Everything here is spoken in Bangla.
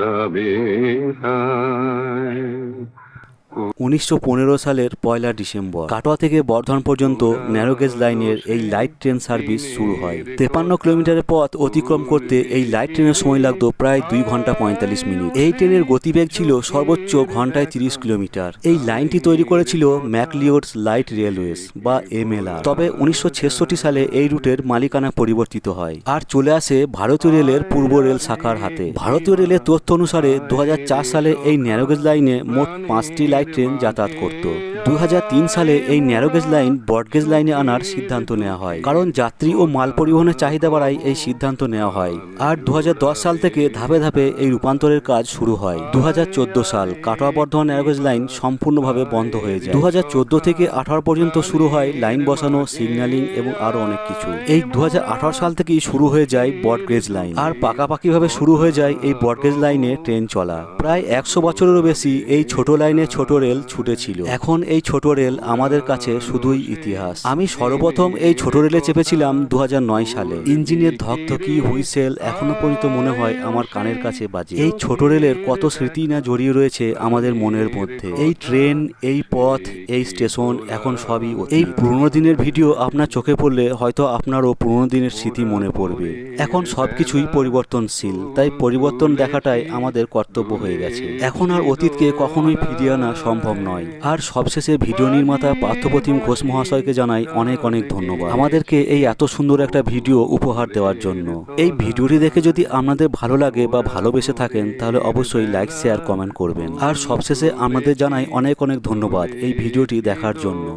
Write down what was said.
উড়াবে হায় উনিশশো পনেরো সালের পয়লা ডিসেম্বর। কাটোয়া থেকে বর্ধমান পর্যন্ত ন্যারোগেজ লাইনের এই লাইট ট্রেন সার্ভিস শুরু হয়। তেপান্ন কিলোমিটারের পথ অতিক্রম করতে এই লাইট ট্রেনের সময় লাগতো প্রায় দুই ঘণ্টা পঁয়তাল্লিশ মিনিট। এই ট্রেনের গতিবেগ ছিল সর্বোচ্চ ঘন্টায় তিরিশ কিলোমিটার। এই লাইনটি তৈরি করেছিল ম্যাকলিওডস লাইট রেলওয়েজ বা এমএলআর। তবে উনিশশো ছেষট্টি সালে এই রুটের মালিকানা পরিবর্তিত হয় আর চলে আসে ভারতীয় রেলের পূর্ব রেল শাখার হাতে। ভারতীয় রেলের তথ্য অনুসারে দু হাজার চার সালে এই ন্যারোগেজ লাইনে মোট পাঁচটি লাইট ট্রেন যাতায়াত করত। দু হাজার তিন সালে এই ন্যারোগেজ লাইন ব্রডগেজ লাইনে আনার সিদ্ধান্ত নেওয়া হয়। কারণ যাত্রী ও মাল পরিবহনের চাহিদা বাড়ায় এই সিদ্ধান্ত নেওয়া হয়। আর দু হাজার দশ সাল থেকে ধাপে ধাপে এই রূপান্তরের কাজ শুরু হয়। দু হাজার চোদ্দ সাল কাটোয়া বর্ধমান ন্যারোগেজ লাইন সম্পূর্ণভাবে বন্ধ হয়ে যায়। দু হাজার চোদ্দ থেকে আঠারো পর্যন্ত শুরু হয় লাইন বসানো সিগন্যালিং এবং আরও অনেক কিছু। এই দু হাজার আঠারো সাল থেকেই শুরু হয়ে যায় ব্রডগেজ লাইন আর পাকাপাকিভাবে শুরু হয়ে যায় এই ব্রডগেজ লাইনে ট্রেন চলা। প্রায় একশো বছরেরও বেশি এই ছোট লাইনে ছোট রেল ছুটেছিল। এখন এই ছোট রেল আমাদের কাছে শুধুই ইতিহাস। আমি সর্বপ্রথম এই ছোট রেলে চেপেছিলাম দু হাজার নয় সালে। ইঞ্জিনের ধকধকি, হুইসেল এখনও পর্যন্ত মনে হয় আমার কানের কাছে বাজে। এই ছোট রেলের কত স্মৃতি না জড়িয়ে রয়েছে আমাদের মনের মধ্যে। এই ট্রেন, এই পথ, এই স্টেশন এখন সবই এই পুরনো দিনের ভিডিও আপনার চোখে পড়লে হয়তো আপনারও পুরনো দিনের স্মৃতি মনে পড়বে। এখন সব কিছুই পরিবর্তনশীল, তাই পরিবর্তন দেখাটাই আমাদের কর্তব্য হয়ে গেছে। এখন আর অতীতকে কখনোই ফিরিয়ে আনা সম্ভব নয়। আর সবশেষে ভিডিও নির্মাতা পার্থপ্রতিম ঘোষ মহাশয়কে জানাই অনেক অনেক ধন্যবাদ। আমাদেরকে এই এত সুন্দর একটা ভিডিও উপহার দেওয়ার জন্য। এই ভিডিওটি দেখে যদি আপনাদের ভালো লাগে বা ভালোবেসে থাকেন, তাহলে অবশ্যই লাইক শেয়ার কমেন্ট করবেন। আর সবশেষে আমাদের জানাই অনেক অনেক ধন্যবাদ এই ভিডিওটি দেখার জন্য।